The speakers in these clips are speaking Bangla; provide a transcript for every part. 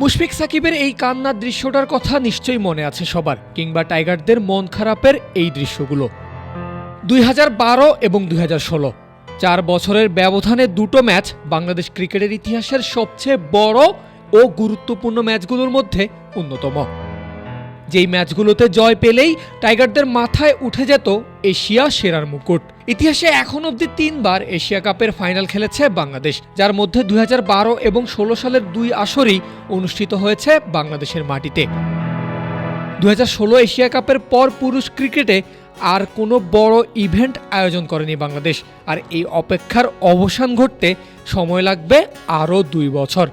মুশফিক সাকিবের এই কান্নার দৃশ্যটার কথা নিশ্চয়ই মনে আছে সবার, কিংবা টাইগারদের মন খারাপের এই দৃশ্যগুলো। দুই হাজার বারো এবং দুই চার বছরের ব্যবধানে দুটো ম্যাচ বাংলাদেশ ক্রিকেটের ইতিহাসের সবচেয়ে বড় ও গুরুত্বপূর্ণ ম্যাচগুলোর মধ্যে অন্যতম। যেই ম্যাচগুলোতে জয় পেলেই টাইগারদের মাথায় উঠে যেত এশিয়া সেরার মুকুট। ইতিহাসে এখন অবধি তিনবার এশিয়া কাপের ফাইনাল খেলেছে বাংলাদেশ, যার মধ্যে দুই এবং ষোলো সালের দুই আসরই অনুষ্ঠিত হয়েছে বাংলাদেশের মাটিতে। দুই হাজার ষোলো এশিয়া কাপের পর পুরুষ ক্রিকেটে আর কোনো বড় ইভেন্ট আয়োজন করেনি বাংলাদেশ, আর এই অপেক্ষার অবসান ঘটতে সময় লাগবে আরও দুই বছর।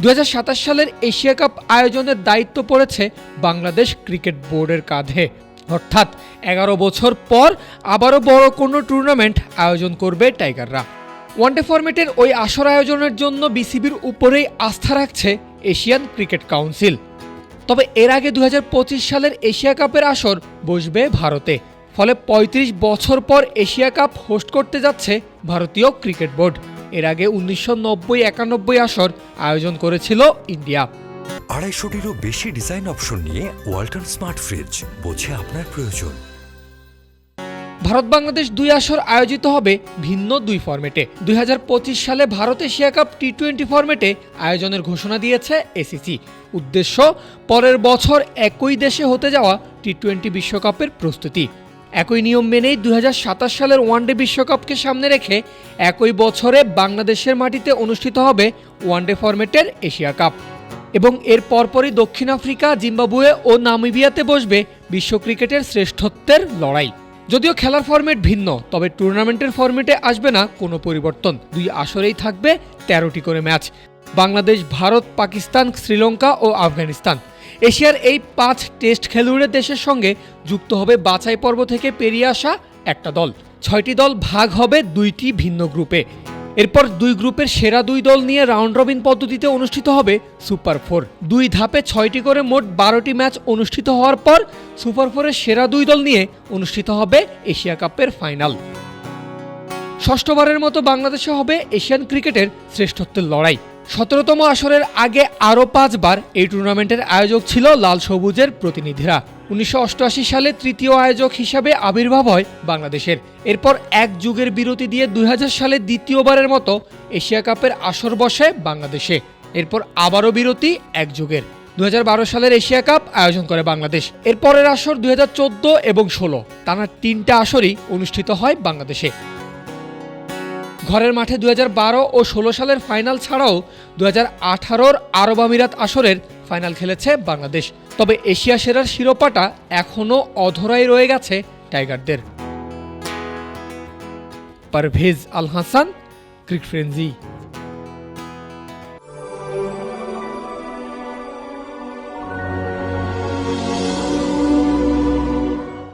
দুই হাজার সাতাশ সালের এশিয়া কাপ আয়োজনের দায়িত্ব পড়েছে বাংলাদেশ ক্রিকেট বোর্ডের কাঁধে। অর্থাৎ এগারো বছর পর আবারও বড় কোনো টুর্নামেন্ট আয়োজন করবে টাইগাররা। ওয়ানডে ফরম্যাটের ওই আসর আয়োজনের জন্য বিসিবির উপরেই আস্থা রাখছে এশিয়ান ক্রিকেট কাউন্সিল। তবে এর আগে দু হাজার পঁচিশ সালের এশিয়া কাপের আসর বসবে ভারতে। ফলে ৩৫ বছর পর এশিয়া কাপ হোস্ট করতে যাচ্ছে ভারতীয় ক্রিকেট বোর্ড। এর আগে উনিশশো নব্বই একানব্বই আসর আয়োজন করেছিল ইন্ডিয়া। আড়াইশোটিরও বেশি ডিজাইন অপশন নিয়ে ওয়াল্টন স্মার্ট ফ্রিজ বোঝে আপনার প্রয়োজন। ভারত বাংলাদেশ দুই আসর আয়োজিত হবে ভিন্ন দুই ফরম্যাটে। দুই সালে Bharat Asia cup T twenty ফরম্যাটে আয়োজনের ঘোষণা দিয়েছে এসিসি উদ্দেশ্য, পরের বছর একই দেশে হতে যাওয়া টি টোয়েন্টি বিশ্বকাপের প্রস্তুতি। একই নিয়ম মেনেই দুই হাজার সাতাশ সালের ওয়ানডে বিশ্বকাপকে সামনে রেখে একই বছরে বাংলাদেশের মাটিতে অনুষ্ঠিত হবে ওয়ানডে ফরম্যাটের এশিয়া কাপ। এবং এর পরপরই দক্ষিণ আফ্রিকা, জিম্বাবুয়ে ও নামিবিয়াতে বসবে বিশ্ব ক্রিকেটের শ্রেষ্ঠত্বের লড়াই। যদিও খেলার ফরম্যাট ভিন্ন, তবে টুর্নামেন্টের ফরম্যাটে আসবে না কোনো পরিবর্তন। দুই আসরেই থাকবে তেরোটি করে ম্যাচ। বাংলাদেশ, ভারত, পাকিস্তান, শ্রীলঙ্কা ও আফগানিস্তান। এশিয়ার এই পাঁচ টেস্ট খেলুড়ে দেশের সঙ্গে যুক্ত হবে বাছাই পর্ব থেকে পেরিয়ে আসা একটা দল। ছয়টি দল ভাগ হবে দুইটি ভিন্ন গ্রুপে। এরপর দুই গ্রুপের সেরা দুই দল নিয়ে রাউন্ড রবিন পদ্ধতিতে অনুষ্ঠিত হবে সুপার ফোর। দুই ধাপে ছয়টি করে মোট বারোটি ম্যাচ অনুষ্ঠিত হওয়ার পর সুপার ফোরের সেরা দুই দল নিয়ে অনুষ্ঠিত হবে এশিয়া কাপের ফাইনাল। ষষ্ঠবারের মতো বাংলাদেশে হবে এশিয়ান ক্রিকেটের শ্রেষ্ঠত্বের লড়াই। সতেরোতম আসরের আগে আরও পাঁচবার এই টুর্নামেন্টের আয়োজক ছিল লাল সবুজের প্রতিনিধিরা। উনিশশো অষ্টআশি সালে তৃতীয় আয়োজক হিসাবে আবির্ভাব হয় বাংলাদেশের। এরপর এক যুগের বিরতি দিয়ে দুই সালে দ্বিতীয়বারের মতো এশিয়া কাপের আসর বসে বাংলাদেশে। এরপর আবারও বিরতি, এক যুগের। দুই হাজার বারো সালের এশিয়া কাপ আয়োজন করে বাংলাদেশ। এরপরের আসর দুই হাজার চোদ্দ এবং ষোলো। টানা তিনটা আসরই অনুষ্ঠিত হয় বাংলাদেশে। ঘরের মাঠে দু ও ষোলো সালের ফাইনাল ছাড়াও দু হাজার আঠারোর আরব আমিরাত আসরের ফাইনাল খেলেছে বাংলাদেশ। তবে এশিয়া সেরার শিরোপাটা এখনও অধরাই রয়ে গেছে টাইগারদের। Parvez Al Hasan crick frenzy